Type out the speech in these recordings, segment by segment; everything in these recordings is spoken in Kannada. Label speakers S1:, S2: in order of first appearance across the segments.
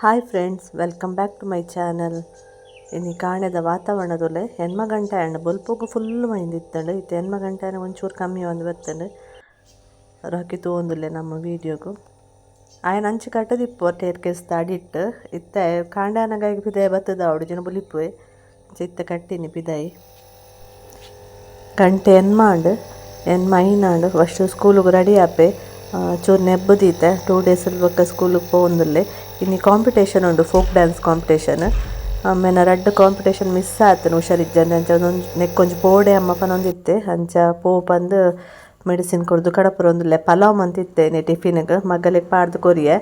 S1: Hi friends, welcome back to my channel. ಇನ್ನು ಕಾಣದ ವಾತಾವರಣದಲ್ಲಿ ಹೆಣ್ಮ ಗಂಟೆ ಹಣ್ಣು, ಬಲ್ಪುಗು ಫುಲ್ ಮೈಂದಿತ್ತಂಡು ಇತ್ತು ಹೆಣ್ಮ ಗಂಟಾನ ಒಂಚೂರು ಕಮ್ಮಿ ಒಂದು ಬರ್ತಂಡು ರಾಕಿ ತೋಂದುಲ್ಲೆ ನಮ್ಮ ವೀಡಿಯೋಗು. ಆಯನ ಅಂಚು ಕಟ್ಟದಿಪ್ಪು ಟೇರ್ ಕೇಸ್ ಅಡಿಟ್ಟು ಇತ್ತ ಕಾಂಡನಗಾಗಿ ಪಿದಾಯಿ ಬತ್ತದ ಅವಡು ಜನ ಬುಲಿಪ್ಪು ಇತ್ತ ಕಟ್ಟಿನಿ ಪಿದಾಯಿ ಗಂಟೆ ಎನ್ಮಾಂಡು ಎನ್ಮ ಐನಾಂಡು ಫಸ್ಟ್ ಸ್ಕೂಲಿಗೆ ರೆಡಿ ಆಪೆ. ಚೂರು ನೆಬ್ಬದಿತ್ತೆ ಟೂ ಡೇಸ್ ಬೊಕ್ಕ ಸ್ಕೂಲಿಗೆ ಪೋವೊಂದುಲ್ಲೆ ಇನ್ನು ಕಾಂಪಿಟೇಷನ್ ಉಂಡು ಫೋಕ್ ಡ್ಯಾನ್ಸ್ ಕಾಂಪಿಟೇಷನ್ ಆಮೇಲೆ ರಡ್ಡ್ ಕಾಂಪಿಟೇಷನ್ ಮಿಸ್ ಆತನು ಹುಷಾರಿಜ್ಜಂದೆ ಅಂಚ ಒಂದೊಂದು ನೆಕ್ಕೊಂಜಿ ಪೋಡೆ ಅಮ್ಮ ಪನೊಂದಿತ್ತೆ ಅಂಚ ಪೋ ಬಂದು ಮೆಡಿಸಿನ್ ಕೊಡ್ದು, ಕಡಪುರ ಒಂದುಲ್ಲೆ ಪಲಾವ್ ಮಂತಿತ್ತೇನೆ ಟಿಫಿನ್ಗೆ ಮಗ್ಗಲಿಗೆ ಪಾಡ್ದು ಕೊರಿಯೆ.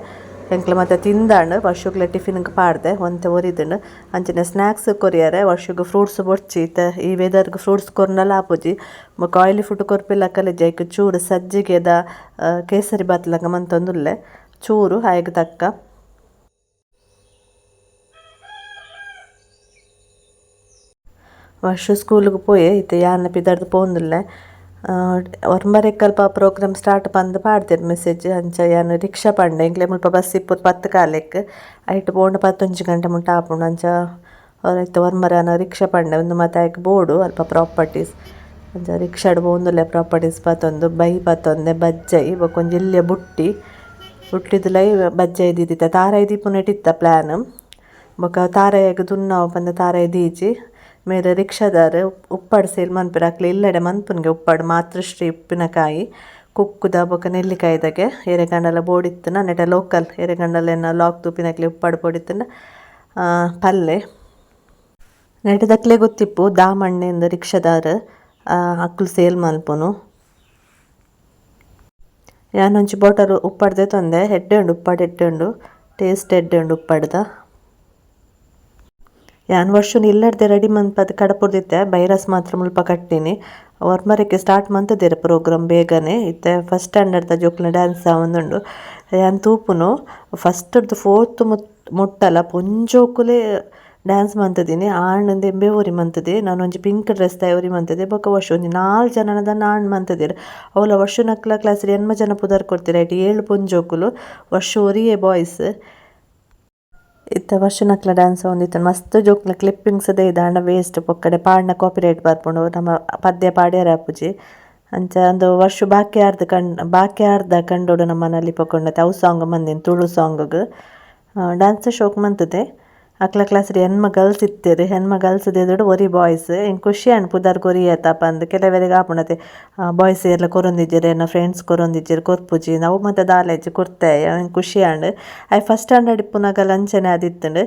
S1: ಎಂಕ್ಲೆ ಮತ್ತೆ ತಿಂದಾಂಡು ವರ್ಷಗ್ಲೆ ಟಿಫಿನ್ಗೆ ಪಾಡ್ದೆ ಒಂತೆ ಒರಿದುಂಡು ಅಂಚನೆ ಸ್ನ್ಯಾಕ್ಸ್ ಕೊರಿಯರೆ ವರ್ಷಗ್ ಫ್ರೂಟ್ಸ್ ಬೊಡ್ಚೀತ ಈ ವೆದರ್ಗ್ ಫ್ರೂಟ್ಸ್ ಕೊರ್ನಲ ಆಪುಜಿ ಬೊಕ ಆಯಿಲಿ ಫುಡ್ ಕೊರ್ಪಿಲ್ಲ ಕಲೆಜ ಐಕ್ ಚೂರು ಸಜ್ಜಿಗೆದ ಆ, ಕೇಸರಿ ಬಾತ್ಲಂಗ ಮಂತೊಂದುಲ್ಲೆ ಚೂರು ಆಯ್ಗ್ ತಕ್ಕ ವರ್ಷ ಸ್ಕೂಲಿಗೆ ಪೋಯೆ ಇತ್ತೆ ಯಾನ ಪಿದಾರ್ದು ಪೋಂದುಲ್ಲೆ ಒರ್ಮರೆಕ್ಕಲ್ಪ ಪ್ರೋಗ್ರಾಮ್ ಸ್ಟಾರ್ಟ್ ಪಂದ್ ಪಾಡ್ದೆರ್ ಮೆಸೇಜ್ ಅಂಚ ಯಾನ್ ರಿಕ್ಷಾ ಪಂಡ ಎಂಕ್ಲೆ ಮುಲ್ಪ ಬಸ್ ಇಪ್ಪುದು ಪತ್ತು ಕಾಲೆಕ್ ಐಟ್ ಪೋಂಡ ಪತ್ತೊಂಜಿ ಗಂಟೆ ಮುಟ್ಟ ಆಪುಂಡು ಅಂಚ ಐತ ಒರ್ಮರೆನ ರಿಕ್ಷಾ ಪಂಡ ಒಂದು ಮಾತ ಬೋಡು ಅಲ್ಪ ಪ್ರಾಪರ್ಟೀಸ್ ಅಂಚ ರಿಕ್ಷಾಡ್ ಪೋಂದುಲ್ಲೆ ಪ್ರಾಪರ್ಟೀಸ್ ಪತ್ತೊಂದು, ಬೈ ಪತ್ತೊಂದೆ, ಬಜ್ಜೈ ಬೊಕೊಂಜಿ ಇಲ್ಲೆ ಬುಟ್ಟಿ. ಬುಟ್ಟಿದುಲೈ ಬಜ್ಜೈ ದೀದಿತ್ತ ತಾರಾಯಿ ದೀಪುನೆಟಿತ್ತ ಪ್ಲ್ಯಾನ್ ಬೊಕ ತಾರಾಯಗ್ ದುನ್ನಾವು ಪಂದ ತಾರಾಯಿ ದೀಜಿ. ಮೇರೆ ರಿಕ್ಷಾದಾರ್ ಉಪ್ಪಾಡು ಸೇಲ್ ಮನ್ಪುರ ಅಕ್ಲೆ ಇಲ್ಲಡೆ ಮನ್ಪುನ್ಗೆ ಉಪ್ಪಾಡು ಮಾತೃಶ್ರೀ ಉಪ್ಪಿನಕಾಯಿ ಕುಕ್ಕುದ ಬೊಕ ನೆಲ್ಲಿಕಾಯಿದಾಗೆ ಎರೆಗಂಡಲ ಬೋಡಿತ್ತನ ನೆಟ ಲೋಕಲ್ ಎರೆಗಂಡಲೆನ ಲಾಕ್ ತೂಪಿನಕ್ಲೆ ಉಪ್ಪಾಡು ಬೋಡಿತ್ತನ ಪಲ್ಲೆ. ನೆಟದಕ್ಲೆ ಗೊತ್ತಿಪ್ಪು ದಾಮಣ್ಣೆಂದು ರಿಕ್ಷಾದಾರ್ ಅಕ್ಲು ಸೇಲ್ ಮಲ್ಪುನು ಯಾನೊಂಜಿ ಬೋಟಲ್ ಉಪ್ಪಾಡ್ದೆ ತೊಂದೆ, ಎಡ್ಡೆ ಉಂಡು, ಉಪ್ಪಾಡು ಎಡ್ಡೆ ಉಂಡು ಟೇಸ್ಟ್ ಎಡ್ಡೆ ಉಂಡು ಉಪ್ಪಾಡ್ದ. ಯಾನ್ ವರ್ಷನ್ ಇಲ್ಲರ್ದೆ ರೆಡಿ ಪದ ಕಡಪುರ್ದಿತ್ತೆ, ಬೈರಸ್ ಮಾತ್ರ ಮುಲ್ಪ ಕಟ್ಟಿನಿ. ವರ್ಮರಕ್ಕೆ ಸ್ಟಾರ್ಟ್ ಮಂತದೇರ ಪ್ರೋಗ್ರಾಮ್ ಬೇಗನೆ. ಇತ್ತೆ ಫಸ್ಟ್ ಸ್ಟ್ಯಾಂಡರ್ಡ್ ಜೋಕ್ಲ ಡ್ಯಾನ್ಸ್ ಒಂದುಂಡು. ಯಾನ್ ತೂಪುನು ಫಸ್ಟ್ದು ಫೋರ್ತ್ ಮುಟ್ಟಲ ಪೊಂಜೋಕುಲೆ ಡ್ಯಾನ್ಸ್ ಮಂತದಿನಿ. ಆಣ್ಣಂದು ಎಂಬೆ ಊರಿ ಮಂತದೆ ನಾನು ಒಂಜಿ ಪಿಂಕ್ ಡ್ರೆಸ್ ದ ಒರಿ ಮಂತದೆ. ಬೊಕ ವರ್ಷ ಒಂಜಿ ನಾಲ್ ಜನನದ ನಾಣ್ ಮಂತದಿರ. ಅವಲ ವರ್ಷ ನಕ್ಲ ಕ್ಲಾಸ್ ಎನ್ಮ ಜನ ಪುದರ್ ಕೊಡ್ತೀರ ಐಟ್ ಏಳು ಪೊಂಜೋಕುಲು. ವರ್ಷ ಒರಿಯೇ ಬಾಯ್ಸ್ ಇತ್ತ ವರ್ಷನಕ್ಲ ಡ್ಯಾನ್ಸ್ ಒಂದಿತ್ತು. ಮಸ್ತ್ ಜೋಕ್ಲ ಕ್ಲಿಪ್ಪಿಂಗ್ಸ್ ದೇ ದಾಂಡ ವೇಸ್ಟ್ ಪೊಕ್ಕಡೆ. ಪಾಡ್ನ ಕಾಪಿರೈಟ್ ಬರ್ಪುಂಡು ನಮ್ಮ ಪದ್ಯ ಪಾಡ್ಯಾರ ಅಪ್ಪುಜಿ ಅಂಚ ಒಂದು ವರ್ಷ ಬಾಕಿ ಆರ್ದ ಕಂಡ್ ಬಾಕಿ ಆರ್ದ ಕಂಡೋಡು ನಮ್ಮ ಮನೇಲಿ ಪೊಕೊಂಡತೆ ಅವು ಸಾಂಗ್ ಮಂದಿನ ತುಳು ಸಾಂಗ್ ಡ್ಯಾನ್ಸ್ ಶೋಕ್ ಮಂತದೆ ಅಕ್ಲ ಕ್ಲಾಸ್ ಹೆಣ್ಮ ಗರ್ಲ್ಸ್ ಇತ್ತೀರಿ ಹೆಣ್ಮ ಗರ್ಲ್ಸ್ ದೇದೋಡು ಒರಿ ಬಾಯ್ಸ್ ಹಿಂಗೆ ಖುಷಿ ಅಣ್ಣ ಪುದಾರ್ ಕೊರಿ ಆತಪ್ಪ ಅಂದ್. ಕೆಲವರಿಗೆ ಆಪಣತೆ ಬಾಯ್ಸ್ ಎಲ್ಲ ಕೊರೊಂದಿದ್ದೀರಿ ಎನ್ನ ಫ್ರೆಂಡ್ಸ್ ಕೊರೊಂದಿದ್ದೀರಿ ಕೊರ್ಪುಜಿ ನಾವು ಮತ್ತೆ ದಾಲೆಜ್ಜಿ ಕೊರ್ತೆ ಹಿಂಗೆ ಖುಷಿ ಆಂಡ್ ಐ ಫಸ್ಟ್ ಸ್ಟ್ಯಾಂಡರ್ಡ್ ಇಪ್ಪುನಾಗ ಲಂಚನೆ ಆದಿತ್ತಂಡು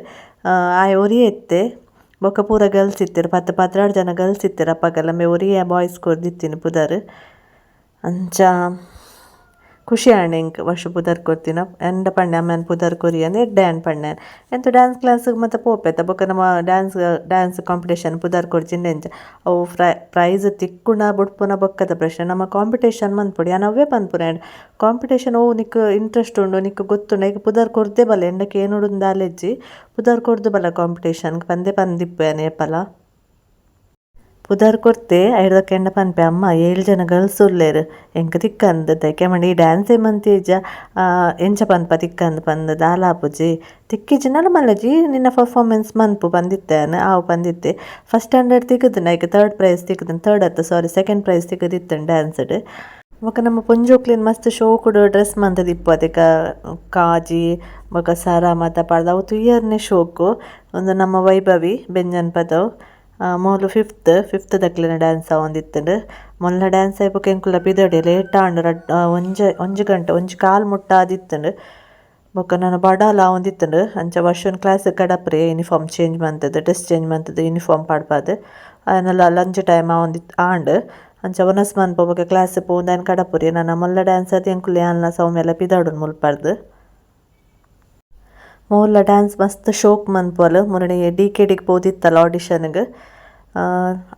S1: ಆಯ್ ಒರಿ ಎತ್ತೆ ಬೊಕ ಪೂರ ಗರ್ಲ್ಸ್ ಇತ್ತೆರ್, ಪತ್ತು, ಪತ್ರಾಡು ಜನ ಗರ್ಲ್ಸ್ ಇತ್ತೆರ್ ಅಪ್ಪಗೆಲ್ಲ ಮೆ ಒರಿಯೆ ಬಾಯ್ಸ್ ಕೊರ್ದಿತ್ತೀನಿ ಪುದರ್. ಅಂಚ. ಖುಷಿ ಆಂಡ್ ಎಂಕ್ ವರ್ಷ ಪುದರ್ ಕೊರ್ತಿನ ಎಂಡ ಪಂಡೆ ಅಮ್ಮನ ಪುದರ್ ಕೊರಿ ಎಡ್ಡೆ ಆಂಡ್ ಪಂಡೆ ಎಂತ ಡ್ಯಾನ್ಸ್ ಕ್ಲಾಸಿಗೆ ಮತ್ತೆ ಪೋಪೆತ ಬೊಕ್ಕ ನಮ್ಮ ಡ್ಯಾನ್ಸ್ ಡ್ಯಾನ್ಸ್ ಕಾಂಪಿಟೇಷನ್ ಪುದರ್ ಕೊಡ್ಜಿಂಡೆ ಎಂಚ ಅವು ಫ್ರೈ ಪ್ರೈಸ್ ತಿಕ್ಕುಣ ಬುಡ್ಪುನ ಬೊಕ್ಕದ ಪ್ರಶ್ನೆ. ನಮ್ಮ ಕಾಂಪಿಟೇಷನ್ ಮನ್ಪುಡಿ ಆ ಅವೇ ಪನ್ಪುರ ಆ್ಯಂಡ್ ಕಾಂಪಿಟೇಷನ್ ಓ ನಿಕ್ ಇಂಟ್ರೆಸ್ಟ್ ಉಂಡು, ನಿಕ್ ಗೊತ್ತುಂಡು. ಈಗ ಪುದರ್ ಕೊಡ್ದೆ ಬಲ್ಲ ಎಂಡಕ್ಕೆ ಏನು ಉಡುಂದಾಲೆಜ್ಜಿ ಪುದರ್ ಕೊರ್ದು ಬಲ್ಲ ಕಾಂಪಿಟೇಷನ್ ಪಂದೆ ಪಂದಿಪ್ಪು ಯಾನ್ ಏಪಲ ಪುದರ್ ಕೊರ್ತೆ ಐಡ್ದಕ್ಕೆ ಕೆಂಡ ಪನ್ಪೆ ಅಮ್ಮ, ಏಳು ಜನ ಗರ್ಲ್ಸ್ ಉಲ್ಲೇರು ಎಂಕ್ ತಿಕ್ಕಂದ್ ದೈಕೆ ಈ ಡ್ಯಾನ್ಸೇ ಮಂತಿಜ ಎಂಚ ಪನ್ಪ ತಿಕ್ಕಂದ್ ಪಂದ್ ದಾಲಾಪುಜಿ ತಿಕ್ಕಿಜಿನಲ ಮಲ್ಲಜಿ ನಿನ್ನ ಪರ್ಫಾರ್ಮೆನ್ಸ್ ಮನ್ಪು ಬಂದಿತ್ತೇನ, ಆವು ಬಂದಿತ್ತೆ. ಫಸ್ಟ್ ಸ್ಟ್ಯಾಂಡರ್ಡ್ ತಿಕ್ಕದು ನೈಕ್ ಥರ್ಡ್ ಪ್ರೈಸ್ ತಿಕ್ಕದನ್ ಥರ್ಡ್ ಅತ್ತ ಸಾರಿ ಸೆಕೆಂಡ್ ಪ್ರೈಸ್ ತಿಕ್ಕದಿತ್ತನ್ ಡ್ಯಾನ್ಸ್ಡ್ ಬೊಕ ನಮ್ಮ ಪುಂಜೋಕ್ಲಿನ್ ಮಸ್ತ್ ಶೋಕುಡು ಡ್ರೆಸ್ ಮಂತದಿಪ್ಪು ಅದಕ್ಕೆ ಕಾಜಿ ಬೊಕ ಸರ ಮಾತ ಪಾಡ್ದ, ಅವು ತುಯ್ಯರ್ನೆ ಶೋಕು ಒಂದು ನಮ್ಮ ವೈಭವಿ, ಬೆಂಜನ್ ಪದವ್. ಮೋಲು ಫಿಫ್ತ್ ಫಿಫ್ತ್ ದಕ್ಲಿನ ಡ್ಯಾನ್ಸ್ ಆವೊಂದಿತ್ತುಂಡು ಮೊಲ್ಲ ಡ್ಯಾನ್ಸ್ ಆಯ್ಪಕ್ಕೆ ಎಂಕುಲ ಪಿದಡಿ ಲೇಟ್ ಆಂಡ್ ರಡ್ಡ್ ಒಂಜ, ಒಂಜಿ ಗಂಟೆ, ಒಂಜಿ ಕಾಲ್ ಮುಟ್ಟ ಆದಿತ್ತುಂಡು ಬೊಕ ನಾನು ಬಡಾಲ ಒಂದಿತ್ತಂಡು ಅಂಚ ವರ್ಷನ್ ಕ್ಲಾಸ್ ಕಡಪ್ರೆ ಯೂನಿಫಾರ್ಮ್ ಚೇಂಜ್ ಮಂತದ್ದು ಡ್ರೆಸ್ ಚೇಂಜ್ ಮಂತದ್ದು ಯೂನಿಫಾರ್ಮ್ ಪಾಡ್ಪಾದ್. ಆಯನಲ್ಲ ಲಂಚ್ ಟೈಮ್ ಒಂದಿತ್ತು ಆಂಡ್ ಅಂಚ ಒನಸ್ ಮನ್ಪೊ ಬೊಕ ಕ್ಲಾಸ್ ಪೋಂದು ಕಡಪುರಿ, ನನ್ನ ಮೊಲ್ಲ ಡ್ಯಾನ್ಸ್ ಆದ್ ಎಂಕುಲು ಯಾನ್ಲ ಸೌಮ್ಯಲ ಪಿದಾಡುನ್ ಮುಲ್ಪರ್ದು. ಮೂಲ ಡ್ಯಾನ್ಸ್ ಮಸ್ತ್ ಶೋಕ್ ಮನ್ಪುವಲ್ ಮುರಣಿ ಡಿ ಕೆ ಡಿಗೆ ಪೋದಿತ್ತಲ್ಲ ಆಡಿಷನ್ಗ್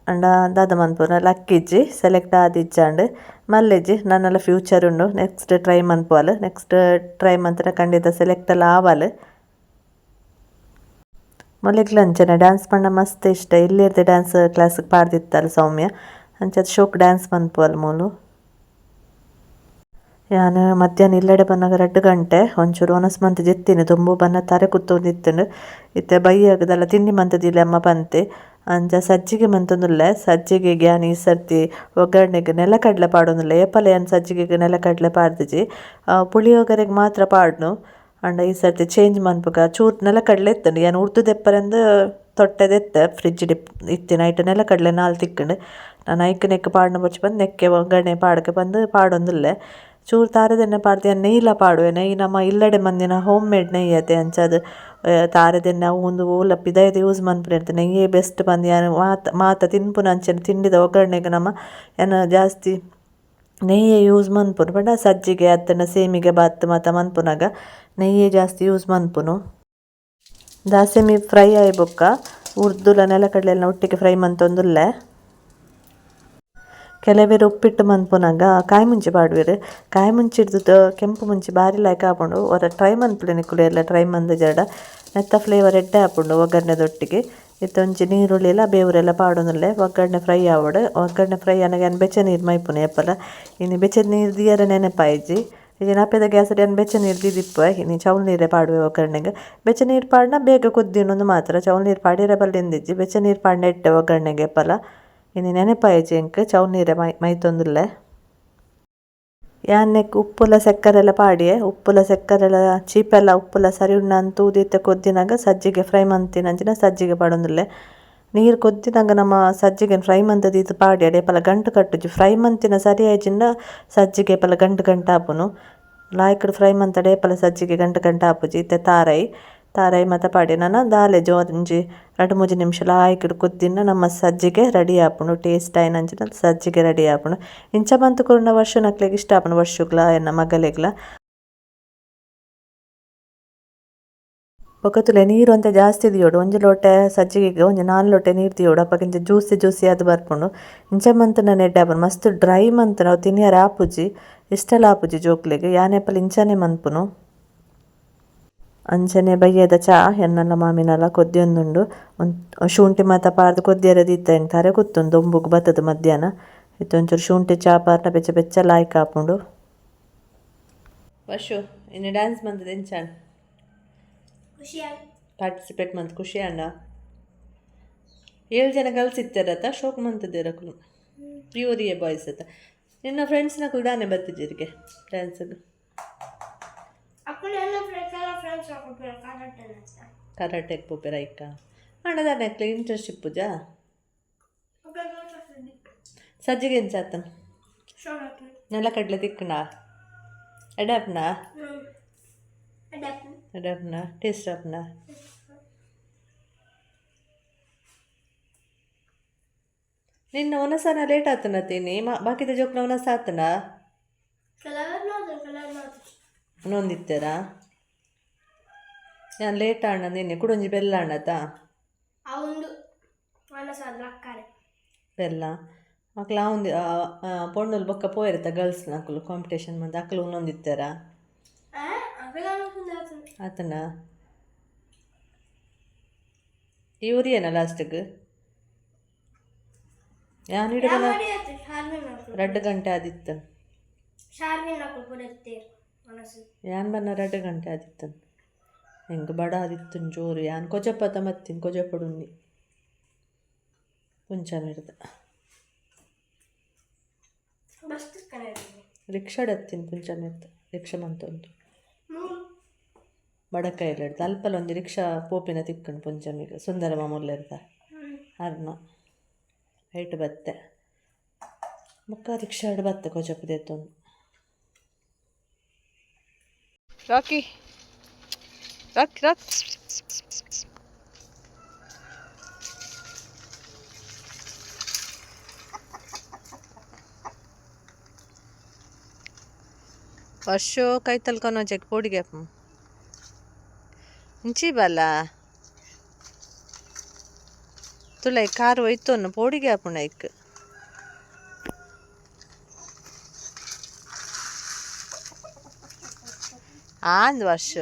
S1: ಅಂಡ ದಾದ ಮನ್ಪುನ ಲಕ್ಕಿಜ್ಜಿ ಸೆಲೆಕ್ಟ್ ಆದಿಜ್ಜಾಂಡ್ ಮಲ್ಲೆಜ್ಜಿ ನನ್ನೆಲ್ಲ ಫ್ಯೂಚರ್ ಉಂಡು ನೆಕ್ಸ್ಟ್ ಟ್ರೈ ಮನ್ಪುವಲ್ ನೆಕ್ಸ್ಟ್ ಟ್ರೈ ಮಂತ್ರ ಖಂಡಿತ ಸೆಲೆಕ್ಟ್ ಎಲ್ಲ ಆವಲ್ ಮೊಲೆಗ್ಲ ಅಂಚನೆ ಡ್ಯಾನ್ಸ್ ಪಂಡ ಮಸ್ತ್ ಇಷ್ಟ ಇಲ್ಲಿರ್ದೆ ಡ್ಯಾನ್ಸ್ ಕ್ಲಾಸ್ಗೆ ಪಾಡ್ದಿತ್ತಲ್ಲ ಸೌಮ್ಯ ಅಂಚೆ ಶೋಕ್ ಡ್ಯಾನ್ಸ್ ಮನ್ಪುವಲ್ ಮೂಲು ಯಾನ್ ಮಧ್ಯಾಹ್ನ ಇಲ್ಲಡೆ ಬನ್ನಗ ರಡ್ಡ್ ಗಂಟೆ ಒಂಚೂರು ಒನಸ್ ಮಂತ್ ಜೆತ್ತಿನಿ ದುಂಬು ಬನ್ನ ತರೆ ಕುತ್ತೊಂದಿತ್ತುಂಡು. ಇತ್ತೆ ಬಯ್ಯಗದಲ ತಿಂಡಿ ಮಂತುದಿಲೆ ಅಮ್ಮ ಪನ್ತೆ ಅಂಚ ಸಜ್ಜಿಗೆ ಮಂತೊಂದುಲ್ಲೆ ಸಜ್ಜಿಗೆಗ್ ಯಾನ್ ಈ ಸರ್ತಿ ಒಗ್ಗರಣೆಗ್ ನೆಲಕಡಲೆ ಪಾಡೊಂದುಲ್ಲೆ ಏಪಲ ಯಾನ್ ಸಜ್ಜಿಗೆಗ್ ನೆಲಕಡಲೆ ಪಾಡ್ದಿಜಿ. ಆ, ಪುಳಿಯೋಗರೆಗ್ ಮಾತ್ರ ಪಾಡ್ನು. ಆಂಡ ಈ ಸರ್ತಿ ಚೇಂಜ್ ಮನ್ಪುಗ ಚೂರ್ ನೆಲಕಡಲೆ ಇತ್ತುಂಡು ಯಾನ್ ಉರ್ದುದೆಪ್ಪರೆಂದ್ ತೊಟ್ಟೆದೆತ್ತೆ ಫ್ರಿಡ್ಜ್ ಡಿಪ್ ಇತ್ತಿನ ಐಟ್ ನೆಲಕಡಲೆ ನಾಲ್ ತಿಕ್ಕುಂಡು. ನಾನು ಐಕ್ ನೆಕ್ ಪಾಡ್ನ ಬುಡ್ಚಿ ಬಂದು ನೆಕ್ಕೆ ಒಗ್ಗರಣೆ ಪಾಡ್ಕೆ ಬಂದು ಪಾಡೊಂದುಲ್ಲೆ ಚೂರು ತಾರೆದೆನ್ನೆ ಪಾಡ್ದೆ ಯಾನ್ ನೆಯ್ಲ ಪಾಡುವೆ ನೈ ನಮ್ಮ ಇಲ್ಲಡೆ ಮಂದಿನ ಹೋಮ್ ಮೇಡ್ ನೆಯ್ಯಿ ಅತೆ ಅಂಚಾದ್ ತಾರೆದೆಣ್ಣೆ ಅವು ಓಲ ಪಿದಾಯದ ಯೂಸ್ ಮನ್ಪುನೆರ್ದ್ ನೆಯ್ಯೇ ಬೆಸ್ಟ್ ಪಂದ್ ಯಾನ್ ಮಾತ ಮಾತ ತಿನ್ಪುನ ಅಂಚನೆ ತಿಂಡಿದ ಒಗ್ಗರಣೆಗ ನಮ ಏನ ಜಾಸ್ತಿ ನೆಯ್ಯೇ ಯೂಸ್ ಮನ್ಪುನು. ಪಂಡ ಸಜ್ಜಿಗೆ ಅತ್ತನ ಸೇಮಿಗೆ, ಬಾತ್ ಮಾತ ಮನ್ಪುನಗ ನೆಯ್ಯೇ ಜಾಸ್ತಿ ಯೂಸ್ ಮನ್ಪುನು. ದಾಸೆಮಿ ಫ್ರೈ ಆಯ್ ಬೊಕ್ಕ, ಉರ್ದುಲ ನೆಲಕಡ್ಲೆನ ಒಟ್ಟಿಗೆ ಫ್ರೈ ಮಂತೊಂದುಲ್ಲೆ. ಕೆಲವೆರು ಉಪ್ಪಿಟ್ಟು ಮನ್ಪುನಗ ಕಾಯಿ ಮುಂಚಿ ಪಾಡ್ವೆರ್ ಕಾಯಿ ಮುಂಚಿ ಹಿಡ್ದು ಕೆಂಪು ಮುಂಚಿ ಬಾರಿ ಲಾಯ್ಕ್ ಆಪುಂಡು ಒರ ಟ್ರೈ ಮನ್ಪುಲೆ ನಿಕುಲು ಎಲ್ಲ ಟ್ರೈ ಮಂದ ಜಡ. ನೆತ್ತ ಫ್ಲೇವರ್ ಎಡ್ಡೆ ಆಪುಂಡು ಒಗ್ಗರಣೆದೊಟ್ಟಿಗೆ. ಇತ್ತೊಂಚಿ ಒಂಜಿ ನೀರುಳ್ಳಿ ಎಲ್ಲ ಬೇವುರೆಲ್ಲ ಪಾಡೊಂದುಲ್ಲೆ ಒಗ್ಗರಣೆ ಫ್ರೈ ಆವಡ್. ಒಗ್ಗರಣೆ ಫ್ರೈ ಆನಗ ಯಾನ್ ಬೆಚ್ಚ ನೀರು ಮೈಪುನೆ ಎಪ್ಪಲ ಇನ್ನು ಬೆಚ್ಚ ನೀರು ದಿಯರ ನೆನಪಾಯಿಜಿ ಈಗ ನಾಪೆದ ಗ್ಯಾಸಡ್ ಯಾನ್ ಬೆಚ್ಚ ನೀರು ದಿದಿಪ್ಪ. ಇನ್ನು ಚೌಲ್ ನೀರೇ ಪಾಡುವೆ ಒಗ್ಗರಣೆಗೆ. ಬೆಚ್ಚ ನೀರು ಪಾಡ್ನ ಬೇಗ ಕುದ್ದಿನೊಂದು ಮಾತ್ರ. ಚೌಲ್ ನೀರು ಪಾಡಿರ ಬಲ್ಲಿಂದಿಜ್ಜಿ ಬೆಚ್ಚ ನೀರು ಪಾಡ್ನ ಇಟ್ಟೆ ಒಗ್ಗರಣೆಗೆ ಎಪ್ಪಲ ನೆನಪಾಯಿಜಿ ಎಂಕ್ ಚೌ ನೀರೆ ಮೈ ಮೈತೊಂದುಲ್ಲೆ ಯಾನ್ನೆಕ್ ಉಪ್ಪುಲ ಸಕ್ಕರೆಲ್ಲ ಪಾಡಿಯೆ ಉಪ್ಪುಲ ಸಕ್ಕರೆಲ್ಲ ಚೀಪೆಲ್ಲ ಉಪ್ಪುಲ ಸರಿ ಉಂಡ ಅಂತ ತೂದಿತ್ತೆ ಕೊದ್ದಿನಾಗ ಸಜ್ಜಿಗೆ ಫ್ರೈ ಮಂತಿನಂಚಿನ ಸಜ್ಜಿಗೆ ಪಾಡೊಂದುಲ್ಲೆ ನೀರು ಕೊದ್ದಿನಾಗ ನಮ್ಮ ಸಜ್ಜಿಗೆ ಫ್ರೈ ಮಂತದ ಇದು ಪಾಡಿ ಅಡೆ ಪಲ ಗಂಟು ಕಟ್ಟುಜಿ ಫ್ರೈ ಮಂತಿನ ಸರಿ ಆಯ್ಜಿಂದ ಸಜ್ಜಿಗೆ ಪಲ ಗಂಟು ಗಂಟು ಆಪುನು ಲಾಯ್ಕಡ್ ಫ್ರೈ ಮಂತಡೆ ಏಪಲ ಸಜ್ಜಿಗೆ ಗಂಟು ಗಂಟು ಆಪುಜಿ ಇತ್ತೆ ತಾರೈ ತಾರೈ ಮಾತ ಪಾಡಿ ನಾನ ದಾಲೆ ಜೋ ಒಂಜಿ ರಡ್ಡ್ ಮೂಜಿ ನಿಮಿಷ ಲಾಯ್ಕಡ್ ಕುದ್ದಿನ ನಮ್ಮ ಸಜ್ಜಿಗೆ ರೆಡಿ ಆಪುಂಡು ಟೇಸ್ಟ್ ಆಯ್ನಂಚಿನ ಸಜ್ಜಿಗೆ ರೆಡಿ ಆಪುಂಡು ಇಂಚ ಬಂತು ಕುರುಂಡ ವರ್ಷ ನಕ್ಲೆಗ್ ಇಷ್ಟ ಆಪುಂಡು ವರ್ಷಗ್ಲ, ಎನ್ನ ಮಗಲೆಗ್ಲ. ಬೊಕತುಲೆ ನೀರು ಅಂತ ಜಾಸ್ತಿ ದಿಯೋಡು, ಒಂಜಿ ಲೋಟೆ ಸಜ್ಜಿಗೆಗ್ ಒಂಜಿ ನಾಲ್ ಲೋಟೆ ನೀರು ದಿಯೋಡು ಅಪ್ಪಗಿಂಚ ಜ್ಯೂಸಿ ಜ್ಯೂಸಿ ಅದು ಬರ್ಪುಂಡು ಇಂಚ ಮಂತುನ ನೆಡ್ಡೆ ಆಪುಂಡು ಮಸ್ತ್ ಡ್ರೈ ಮಂತುನ ಅವು ತಿನಿಯರೆ ಆಪುಜಿ, ಇಷ್ಟಲ ಆಪುಜಿ ಜೋಕ್ಲೆಗ್ ಯಾನೆಪ್ಪಲ ಇಂಚನೆ ಮನ್ಪುನು ಅಂಚನೆ ಬಯ್ಯದ ಚಾ ಎನ್ನಲ ಮಾಮಿನಲ ಕೊದ್ಯೊಂದುಂಡು ಒಂದು ಶುಂಠಿ ಮಾತ ಪಾರ್ದ್ ಕೊದ್ದಿಯರೆ ದೀತ ಎಂತಾರೆ ಕುತ್ತುಂಡು ದೊಂಬುಗ್ ಬತ್ತದ ಮಧ್ಯಾಹ್ನ. ಇತ್ತ ಒಂಚೂರು ಶುಂಠಿ ಚಾ ಪಾರ್ನ ಬೆಚ್ಚ ಬೆಚ್ಚ ಲಾಯ್ಕ್ ಆಪುಂಡು ವಶು ಇನ್ನು ಡ್ಯಾನ್ಸ್ ಮಂತದ ಎಂಚಾಣ? ಪಾರ್ಟಿಸಿಪೇಟ್ ಮಂತ್ ಖುಷಿ ಅಣ್ಣ ಏಳು ಜನ ಗರ್ಲ್ಸ್ ಇತ್ತಾರತ್ತ ಶೋಕ್ ಮಂತದಿರಕಲು ಪ್ಯೂರಿಯ ಬಾಯ್ಸ್ ಅತ್ತ. ನಿನ್ನ ಫ್ರೆಂಡ್ಸ್ನ ಕೂಡ ಬರ್ತಿದ್ದೀರಿಗೆ ಡ್ಯಾನ್ಸಿಗೆ
S2: ಅಕ್ಕನ ಎಲ್ಲ ಫ್ರೆಂಡ್ಸ್ ಎಲ್ಲ ಫ್ರೆಂಡ್ಸ್ ಹಾಕೊಟ್ಬಿಡ ಕರಾಟೆ ಅಂತ
S1: ಕರಾಟೆಗೆ ರೈಕ ಅಣ್ಣದ ಕ್ಲೀನ್ ಇಂಟರ್ನ್ಶಿಪ್ ಪೂಜಾ ಸಜ್ಜಿಗೆ ಏನು
S2: ಶೋಣಕ್ಕೆ
S1: ನೆಲ ಕಡಲೆ ತಿಕ್ಕಣ ಎಡಪ್ನ ಎಡಪ್ನ ಟೇಸ್ಟ್ ಅಪ್ನ? ನಿನ್ನ ಒನಸನ ಲೇಟ್ ಆತನ ತೀನಿ ಬಾಕಿದ ಜೋಕ್ನ ಒನಸ ಆತನ
S2: ನೋಡಿದ್ರು
S1: ಇನ್ನೊಂದಿತ್ತಾರಾ ನಾನು ಲೇಟ್ ಅಣ್ಣ ನಿನ್ನೆ ಕುಡೊಂಜಿ ಬೆಲ್ಲ ಅಣ್ಣತಾ
S2: ಅವಂದು
S1: ಬೆಲ್ಲ? ಮಕ್ಳು ಅವಂದು ಪೊಣ್ಣಲ್ ಬೊಕ್ಕ ಪೋಯಿರತ್ತ ಗರ್ಲ್ಸ್ ನಕಲು ಕಾಂಪಿಟೇಷನ್ ಮಂದ ಅಕ್ಕಲು ಇನ್ನೊಂದಿತ್ತಾರ ಆತನ? ಇವ್ರಿಯೇನ ಲಾಸ್ಟಿಗೆ ಯಾನ್ ಹಿಡಿದ ರಡ್ಡು ಗಂಟೆ ಆದಿತ್ತು.
S2: ಶಾರ್ವಿನ್ ಮನಸ್ಸು
S1: ಯಾನ್ ಬನ್ನ ರಡ್ಡು ಗಂಟೆ ಆದಿತ್ತನ್ ಹೆಂಗೆ ಬಡ ಆದಿತ್ತನ್ ಜೋರು. ಯಾನ್ ಕೊಜಪ್ಪತ ಮತ್ತಿನ್ ಕೊಜಪ್ಪಡುನ್ನಿ ಮುಂಚಾನ ಹಿಡ್ದ.
S2: ಮಸ್ತ್ ಕನ್ನಡ
S1: ರಿಕ್ಷಾಡ್ ಹತ್ತಿನ ಪುಂಚಾನ ಇರ್ತ ರಿಕ್ಷಾ ಮಂತೊಂದು
S2: ಬಡ
S1: ಕೈಯಲ್ಲಿ ಹಿಡ್ದ. ಅಲ್ಪಲ ಒಂದು ರಿಕ್ಷಾ ಪೋಪಿನ ತಿಕ್ಕಂಡು ಪುಂಚಮಿಗೆ ಸುಂದರ ಮಾಮೂಲ ಇರ್ದ ಅರ್ನ ಹೈಟ್ ಬತ್ತೆ. ಮುಕ್ಕ ರಿಕ್ಷಾ ಹಿಡ್ ಬತ್ತೆ ಕೊಜಪ್ಪದ ರಾಕಿ ರಾಕಿ ರಾಕ್ ವರ್ಷೋ ಕೈ ತಲ್ಕೊನೋ ಚೆಕ್ ಪೋಡಿಗೆ ಇಂಚಿ ಬಲ್ಲ ತುಳ ಕಾರ್ ಒಯ್ತೋನು ಪೋಡಿಗೆ ಆಪುಣ ಇಕ್ ಆಂದ್ ವರ್ಷ